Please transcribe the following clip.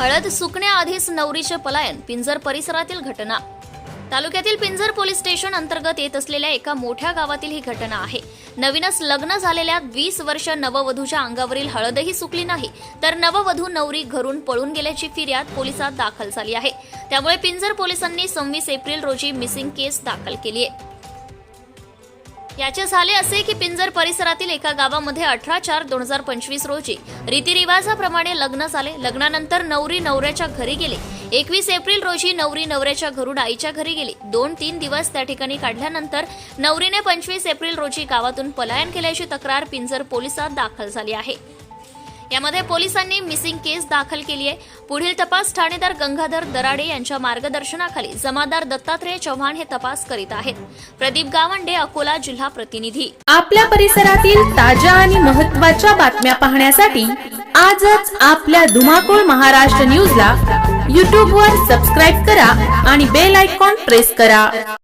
हळद सुकण्याआधीच नवरीचे पलायन पिंजर परिसरातील घटना. तालुक्यातील पिंजर पोलीस स्टेशन अंतर्गत येत असलेल्या एका मोठ्या गावातील ही घटना आहे. नवीनच लग्न झालेल्या वीस वर्ष नववधूच्या अंगावरील हळदही सुकली नाही तर नववधू नवरी घरून पळून गेल्याची फिर्याद पोलिसात दाखल झाली आहे. त्यामुळे पिंजर पोलिसांनी सव्वीस एप्रिल रोजी मिसिंग केस दाखल केली आहे. याचे झाले असे की पिंजर परिसरातील एका गावामध्ये अठरा चार दोन हजार पंचवीस रोजी रीतिरिवाजाप्रमाणे लग्न झाले. लग्नानंतर नवरी नवऱ्याच्या घरी गेले. एकवीस एप्रिल रोजी नवरी नवऱ्याच्या घरून आईच्या घरी गेली. दोन तीन दिवस त्या ठिकाणी काढल्यानंतर नवरीने पंचवीस एप्रिल रोजी गावातून पलायन केल्याची तक्रार पिंजर पोलिसात दाखल झाली आहे. यामध्ये पोलिसांनी मिसिंग केस दाखल केली आहे. पुढील तपास ठाणेदार गंगाधर दराडे यांच्या मार्गदर्शनाखाली जमादार दत्तात्रेय चव्हाण हे तपास करीत आहेत. प्रदीप गावंडे अकोला जिल्हा प्रतिनिधी. आपल्या परिसरातील ताज्या आणि महत्त्वाच्या बातम्या पाहण्यासाठी आजच आपल्या धुमाकूळ महाराष्ट्र न्यूजला यूट्यूबवर सबस्क्राईब करा आणि बेल आयकॉन प्रेस करा.